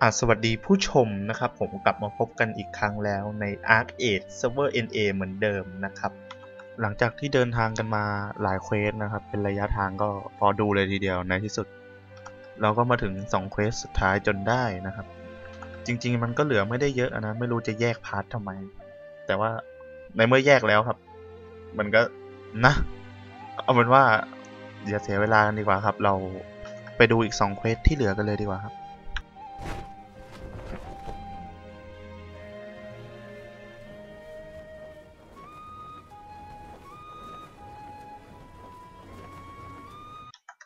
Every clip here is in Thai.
อะสวัสดีผู้ชมนะครับ ผมกลับมาพบกันอีกครั้งแล้วใน Arc 8 Server NA เหมือนเดิมนะครับ หลังจากที่เดินทางกันมาหลายเควสนะครับ เป็นระยะทางก็พอดูเลยทีเดียวในที่สุด เราก็มาถึง2เควสสุดท้ายจนได้นะครับ จริง ๆ มันก็เหลือไม่ได้เยอะนะ ไม่รู้จะแยกพาร์ททำไม แต่ว่าในเมื่อแยกแล้วครับ มันก็นะ เอาเป็นว่าอย่าเสียเวลากันดีกว่าครับ เรา ไปดูอีก2เควสที่เหลือกันเลยดีกว่าครับ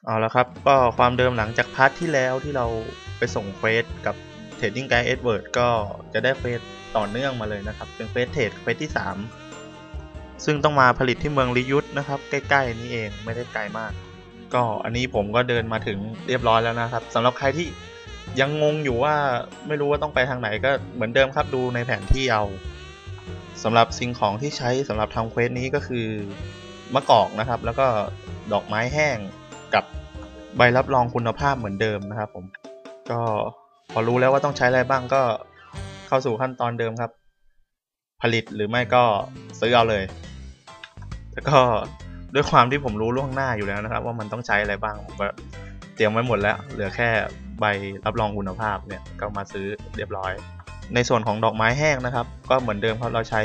เอาละครับ ก็ความเดิมหลังจากพาร์ทที่แล้วที่เราไปส่งเควสกับเทรดดิ้งไกด์เอ็ดเวิร์ดก็จะได้เควสต่อเนื่องมาเลยนะครับ เป็นเควสเทรดเควสที่ 3 ซึ่งต้องมาผลิตที่เมืองลิยุทธนะครับ ใกล้ ๆ นี้เองไม่ได้ไกลมาก ก็อันนี้ผมก็เดินมาถึงเรียบร้อยแล้วนะครับสำหรับใครที่ยังงงอยู่ว่าไม่รู้ว่าต้องไปทางไหนก็เหมือนเดิมครับดูในแผนที่เอาสำหรับสิ่งของที่ใช้สำหรับทำเควสนี้ก็คือมะกอกนะครับ แล้วก็ดอกไม้แห้งกับใบรับรองคุณภาพเหมือนเดิมนะครับ ผม ก็พอรู้แล้วว่าต้องใช้อะไรบ้างก็เข้าสู่ขั้นตอนเดิมครับ ผลิตหรือไม่ก็ซื้อเอาเลย แล้วก็ ด้วยความที่ผมรู้ล่วงหน้าอยู่แล้วนะครับ ว่ามันต้องใช้อะไรบ้างผมก็เตรียมไว้หมดแล้ว เหลือแค่ใบรับรองคุณภาพเนี่ยก็มาซื้อเรียบร้อย ในส่วนของดอกไม้แห้งนะครับ ก็เหมือนเดิมครับเราใช้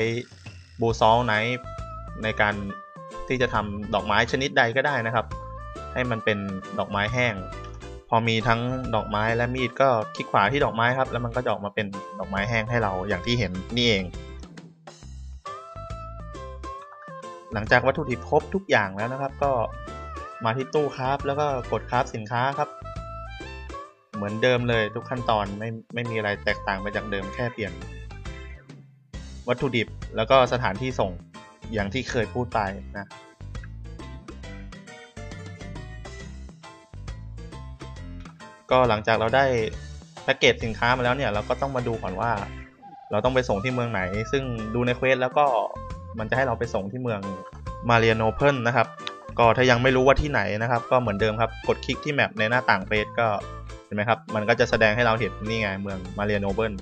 บูซอลไนท์ในการที่จะทำดอกไม้ชนิดใดก็ได้นะครับ ให้มันเป็นดอกไม้แห้ง พอมีทั้งดอกไม้และมีดก็คลิกขวาที่ดอกไม้ครับ แล้วมันก็จะออกมาเป็นดอกไม้แห้งให้เราอย่างที่เห็นนี่เอง หลังจากวัตถุดิบครบทุกอย่างแล้วนะครับ ก็มาที่ตู้ครับแล้วก็กดครับสินค้าครับ เหมือนเดิมเลยทุกขั้นตอนไม่ไม่มีอะไรแตกต่างไปจากเดิมแค่เปลี่ยน วัตถุดิบแล้วก็สถานที่ส่งอย่างที่เคยพูดไปนะก็หลังจากเราได้แพ็กเกจสินค้ามาแล้วเนี่ยเราก็ต้องมาดูก่อนว่า เราต้องไปส่งที่เมืองไหน ซึ่งดูในเควสแล้วก็ มันจะให้เราไปส่งที่เมืองมาเรียโนเพิลนะครับ ก็ถ้ายังไม่รู้ว่าที่ไหนนะครับ ก็เหมือนเดิมครับ กดคลิกที่แมปในหน้าต่างเฟซก็เห็นไหมครับ มันก็จะแสดงให้เราเห็นนี่ไงเมืองมาเรียโนเพิล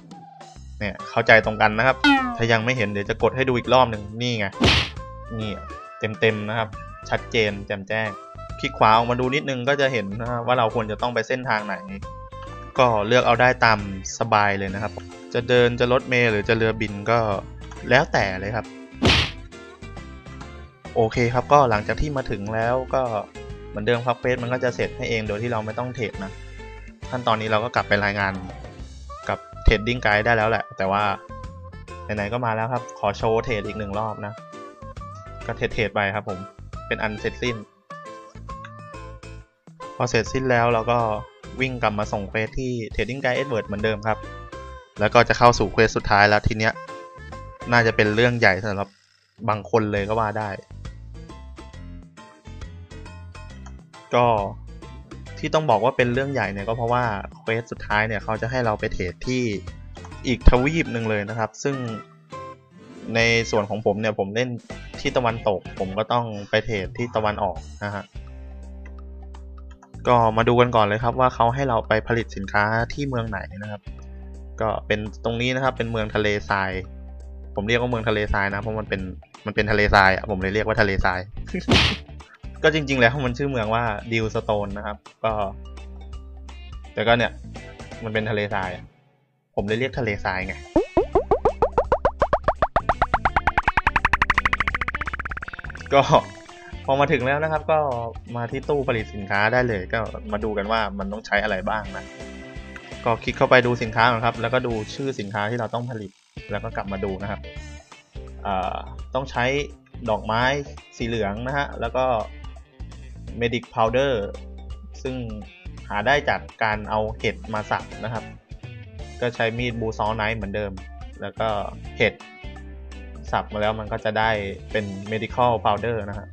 เนี่ยเข้าใจตรงกันนะครับ ถ้ายังไม่เห็นเดี๋ยวจะกดให้ดูอีกรอบหนึ่งนี่ไง นี่เต็มๆนะครับ ชัดเจนแจ่มแจ้ง คลิกขวาออกมาดูนิดนึงก็จะเห็นนะว่าเราควรจะต้องไปเส้นทางไหน ก็เลือกเอาได้ตามสบายเลยนะครับ จะเดินจะรถเมล์หรือจะเรือบินก็แล้วแต่เลยครับ โอเคครับก็หลังจากที่มาถึงแล้วก็เหมือนเดิมครับเฟสมันก็จะเสร็จให้เองโดยที่เราไม่ต้องเทรดนะขั้นตอนนี้เราก็กลับไปรายงานกับเทรดดิ้งไกด์ได้แล้วแหละ แต่ว่าไหนๆก็มาแล้วครับ ขอโชว์เทรดอีกหนึ่งรอบนะ ก็เทรดเทรดไปครับผมเป็นอันเสร็จสิ้น พอเสร็จสิ้นแล้วเราก็วิ่งกลับมาส่งเควสที่ Trading Guide Edward เหมือนเดิมครับ แล้วก็จะเข้าสู่เควสสุดท้ายแล้วทีเนี้ย น่าจะเป็นเรื่องใหญ่สำหรับบางคนเลยก็ว่าได้ ก็ที่ต้องบอกว่าเป็นเรื่องใหญ่เนี่ยก็เพราะว่าเควสสุดท้ายเนี่ยเขาจะให้เราไปเทรดที่อีกทวีปหนึ่งเลยนะครับ ซึ่งในส่วนของผมเนี่ยผมเล่นที่ตะวันตก ผมก็ต้องไปเทรดที่ตะวันออกนะฮะก็มาดูกันก่อนเลยครับว่าเขาให้เราไปผลิตสินค้าที่เมืองไหนนะครับ ก็เป็นตรงนี้นะครับเป็นเมืองทะเลทราย ผมเรียกว่าเมืองทะเลทรายนะเพราะมันเป็นมันเป็นทะเลทรายอะผมเลยเรียกว่าทะเลทราย ก็จริง ๆ แล้วมันชื่อเมืองว่าดิวสโตนนะครับ ก็ แต่ก็เนี่ย มันเป็นทะเลทราย ผมเลยเรียกทะเลทรายไงก็พอมาถึงแล้วนะครับ ก็มาที่ตู้ผลิตสินค้าได้เลย ก็มาดูกันว่ามันต้องใช้อะไรบ้างนะก็คลิกเข้าไปดูสินค้าก่อนครับ แล้วก็ดูชื่อสินค้าที่เราต้องผลิต แล้วก็กลับมาดูนะครับต้องใช้ดอกไม้สีเหลืองนะฮะ แล้วก็ Medic Powder ซึ่งหาได้จากการเอาเห็ดมาสับนะครับ ก็ใช้มีดบูซอไนท์เหมือนเดิม แล้วก็เห็ดสับมาแล้วมันก็จะได้เป็น medical powder นะฮะ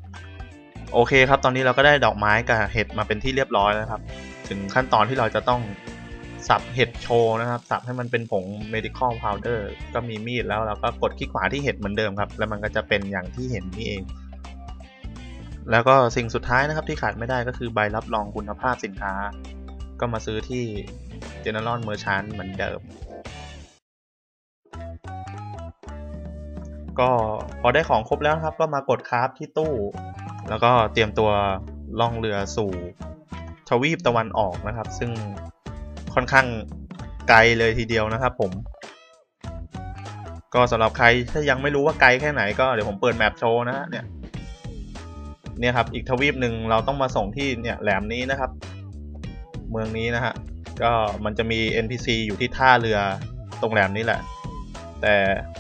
โอเคครับ ตอนนี้เราก็ได้ดอกไม้กับเห็ดมาเป็นที่เรียบร้อยแล้วครับ ถึงขั้นตอนที่เราจะต้องสับเห็ดโชว์นะครับ สับให้มันเป็นผง medical powder ก็มีมีดแล้วเราก็กดคลิกขวาที่เห็ดเหมือนเดิมครับ แล้วมันก็จะเป็นอย่างที่เห็นนี่เอง แล้วก็สิ่งสุดท้ายนะครับที่ขาดไม่ได้ก็คือใบรับรองคุณภาพสินค้า ก็มาซื้อที่ General Merchant เหมือนเดิม ก็พอได้ของครบแล้วครับ ก็มากดคราฟที่ตู้ แล้วก็เตรียมตัวล่องเรือสู่ทวีปตะวันออกนะครับ ซึ่งค่อนข้างไกลเลยทีเดียวนะครับผม ก็สำหรับใครถ้ายังไม่รู้ว่าไกลแค่ไหนก็เดี๋ยวผมเปิดแมปโชว์นะเนี่ย เนี่ยครับอีกทวีปหนึ่งเราต้องมาส่งที่เนี่ยแหลมนี้นะครับ เมืองนี้นะฮะก็มันจะมี NPC อยู่ที่ท่าเรือตรงแหลมนี้แหละ แต่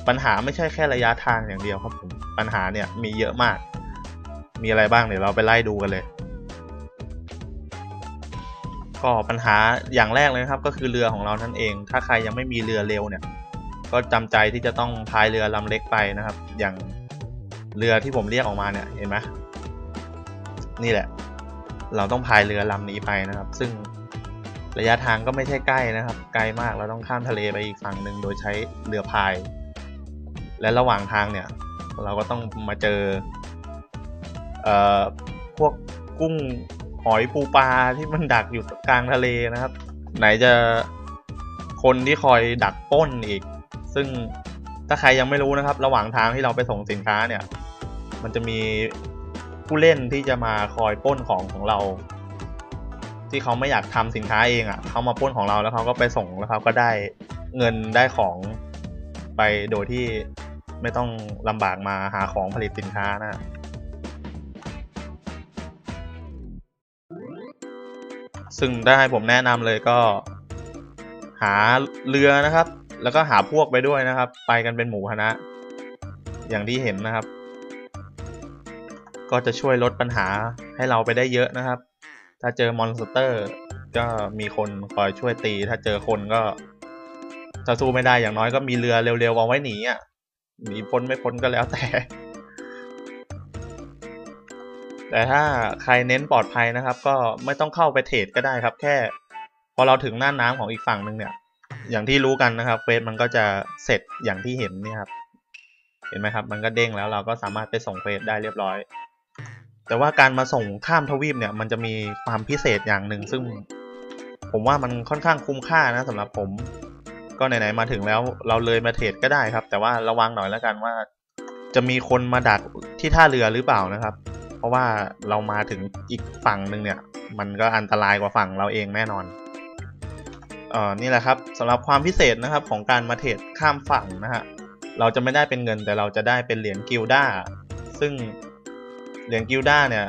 ปัญหาไม่ใช่แค่ระยะทางอย่างเดียวครับผมปัญหาเนี่ยมีเยอะมาก มีอะไรบ้างเดี๋ยวเราไปไล่ดูกันเลย ก็ปัญหาอย่างแรกเลยครับก็คือเรือของเรานั่นเอง ถ้าใครยังไม่มีเรือเร็วเนี่ย ก็จำใจที่จะต้องพายเรือลำเล็กไปนะครับ อย่างเรือที่ผมเรียกออกมาเนี่ยเห็นไหม นี่แหละ เราต้องพายเรือลำนี้ไปนะครับ ซึ่งระยะทางก็ไม่ใช่ใกล้นะครับ ไกลมากเราต้องข้ามทะเลไปอีกฝั่งหนึ่งโดยใช้เรือพาย และระหว่างทางเนี่ย เราก็ต้องมาเจอเอ่อพวกกุ้งหอยปูปลาที่มันดักอยู่กลางทะเลนะครับ ไหนจะคนที่คอยดักป้นอีก ซึ่งถ้าใครยังไม่รู้นะครับ ระหว่างทางที่เราไปส่งสินค้าเนี่ย มันจะมี ผู้เล่นที่จะมาคอยป้นของของเรา ที่เขาไม่อยากทำสินค้าเองอะ่ะเขามาป้นของเราแล้วเขาก็ไปส่งแล้วเขาก็ได้เงินได้ของไปโดยที่ไม่ต้องลำบากมาหาของผลิตสินค้านะซึ่งได้ผมแนะนำเลยก็ หาเรือนะครับ แล้วก็หาพวกไปด้วยนะครับ ไปกันเป็นหมู่คณะ อย่างที่เห็นนะครับ ก็จะช่วยลดปัญหาให้เราไปได้เยอะนะครับ ถ้าเจอมอนสเตอร์ ก็มีคนคอยช่วยตี ถ้าเจอคนก็ถ้าสู้ไม่ได้อย่างน้อยก็มีเรือเร็วๆเอาไว้หนีอะหนีพ้นไม่พ้นก็แล้วแต่ แต่ถ้าใครเน้นปลอดภัยนะครับ ก็ไม่ต้องเข้าไปเทรดก็ได้ครับ แค่ พอเราถึงหน้าน้ำของอีกฝั่งหนึ่งเนี่ย อย่างที่รู้กันนะครับเฟสมันก็จะเสร็จอย่างที่เห็นนี่ครับเห็นไหมครับ มันก็เด้งแล้วเราก็สามารถไปส่งเฟสได้เรียบร้อย แต่ว่าการมาส่งข้ามทวีปเนี่ย มันจะมีความพิเศษอย่างหนึ่ง ซึ่งผมว่ามันค่อนข้างคุ้มค่านะสำหรับผม ก็ไหนๆมาถึงแล้วเราเลยมาเทรดก็ได้ครับ แต่ว่าระวังหน่อยแล้วกันว่า จะมีคนมาดักที่ท่าเรือหรือเปล่านะครับ เพราะว่าเรามาถึงอีกฝั่งหนึ่งเนี่ย มันก็อันตรายกว่าฝั่งเราเองแน่นอนเอ่อนี่แหละครับสำหรับความพิเศษนะครับของการมาเทรดข้ามฝั่งนะฮะเราจะไม่ได้เป็นเงินแต่เราจะได้เป็นเหรียญกิลด้าซึ่ง เหรียญกิลด้าเนี่ย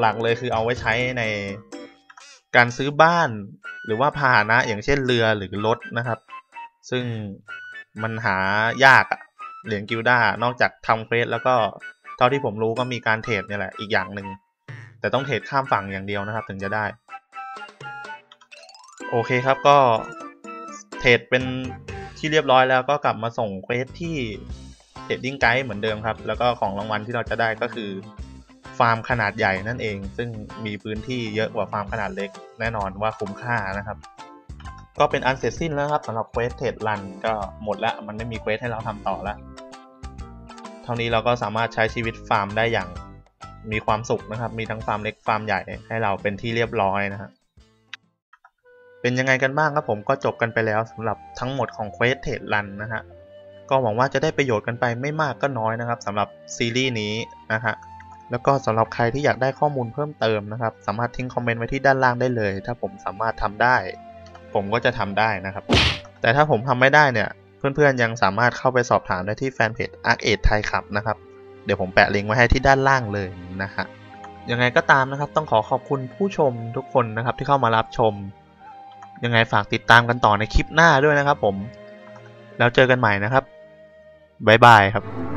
หลักๆเลยคือเอาไว้ใช้ในการซื้อบ้านหรือว่าพาหนะ อย่างเช่นเรือหรือรถนะครับ ซึ่งมันหายากอะเหรียญกิลด้านอกจากทำเควสแล้วก็เท่าที่ผมรู้ก็มีการเทรดเนี่ยแหละอีกอย่างหนึ่งแต่ต้องเทรดข้ามฝั่งอย่างเดียวนะครับ ถึงจะได้ โอเคครับก็เทรดเป็นที่เรียบร้อยแล้วก็กลับมาส่งเควสที่เทรดดิ้งไกด์เหมือนเดิมครับ แล้วก็ของรางวัลที่เราจะได้ก็คือ ฟาร์มขนาดใหญ่นั่นเอง ซึ่งมีพื้นที่เยอะกว่าฟาร์มขนาดเล็ก แน่นอนว่าคุ้มค่านะครับ ก็เป็นอันเสร็จสิ้นแล้วครับสำหรับเควสเทรดรันก็หมดละมันไม่มีเควสให้เราทำต่อแล้วเท่านี้เราก็สามารถใช้ชีวิตฟาร์มได้อย่างมีความสุขนะครับ มีทั้งฟาร์มเล็กฟาร์มใหญ่ให้เราเป็นที่เรียบร้อยนะฮะเป็นยังไงกันบ้างครับผมก็จบกันไปแล้วสำหรับทั้งหมดของเควสเทรดรันนะฮะก็หวังว่าจะได้ประโยชน์กันไปไม่มากก็น้อยนะครับสำหรับซีรีส์นี้นะฮะ แล้วก็สำหรับใครที่อยากได้ข้อมูลเพิ่มเติมนะครับ สามารถทิ้งคอมเมนต์ไว้ที่ด้านล่างได้เลย ถ้าผมสามารถทำได้ ผมก็จะทำได้นะครับ แต่ถ้าผมทำไม่ได้เนี่ย เพื่อนๆยังสามารถเข้าไปสอบถามได้ที่แฟนเพจ Arc a d ไทยครับนะครับ เดี๋ยวผมแปะลิงก์ไว้ให้ที่ด้านล่างเลยนะฮะยังไงก็ตามนะครับ ต้องขอขอบคุณผู้ชมทุกคนนะครับที่เข้ามารับชม ยังไงฝากติดตามกันต่อในคลิปหน้าด้วยนะครับผม แล้วเจอกันใหม่นะครับบ๊ายบายครับ